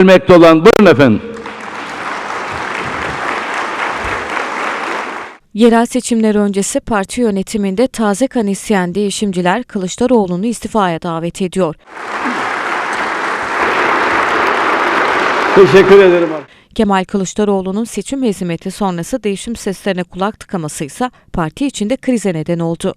Vermekte olan buyurun efendim. Yerel seçimler öncesi parti yönetiminde taze kan isteyen değişimciler Kılıçdaroğlu'nu istifaya davet ediyor. Teşekkür ederim. Kemal Kılıçdaroğlu'nun seçim hezimeti sonrası değişim seslerine kulak tıkaması ise parti içinde krize neden oldu.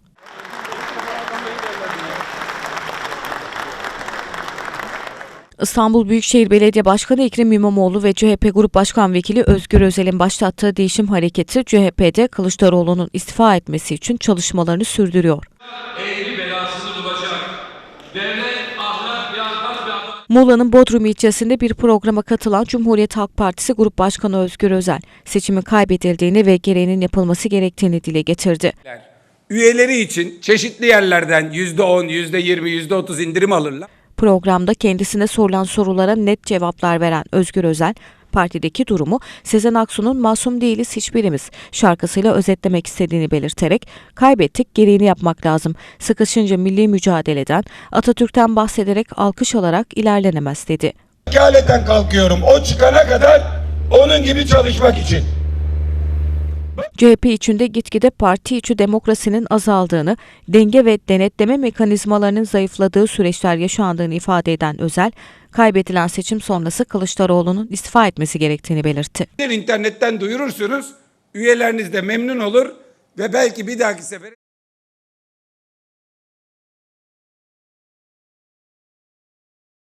İstanbul Büyükşehir Belediye Başkanı Ekrem İmamoğlu ve CHP Grup Başkan Vekili Özgür Özel'in başlattığı değişim hareketi CHP'de Kılıçdaroğlu'nun istifa etmesi için çalışmalarını sürdürüyor. eğri belasını bulacak. Devlet, Muğla'nın Bodrum ilçesinde bir programa katılan Cumhuriyet Halk Partisi Grup Başkanı Özgür Özel, seçimin kaybedildiğini ve gereğinin yapılması gerektiğini dile getirdi. Üyeleri için çeşitli yerlerden %10, %20, %30 indirim alırlar. Programda kendisine sorulan sorulara net cevaplar veren Özgür Özel, partideki durumu Sezen Aksu'nun Masum Değiliz Hiçbirimiz şarkısıyla özetlemek istediğini belirterek kaybettik gereğini yapmak lazım. Sıkışınca milli mücadeleden, Atatürk'ten bahsederek alkış alarak ilerlenemez dedi. Vekaleten kalkıyorum. O çıkana kadar onun gibi çalışmak için. CHP içinde gitgide parti içi demokrasinin azaldığını, denge ve denetleme mekanizmalarının zayıfladığı süreçler yaşandığını ifade eden Özel, kaybedilen seçim sonrası Kılıçdaroğlu'nun istifa etmesi gerektiğini belirtti. İnternetten duyurursunuz. Üyeleriniz de memnun olur ve belki bir dahaki sefer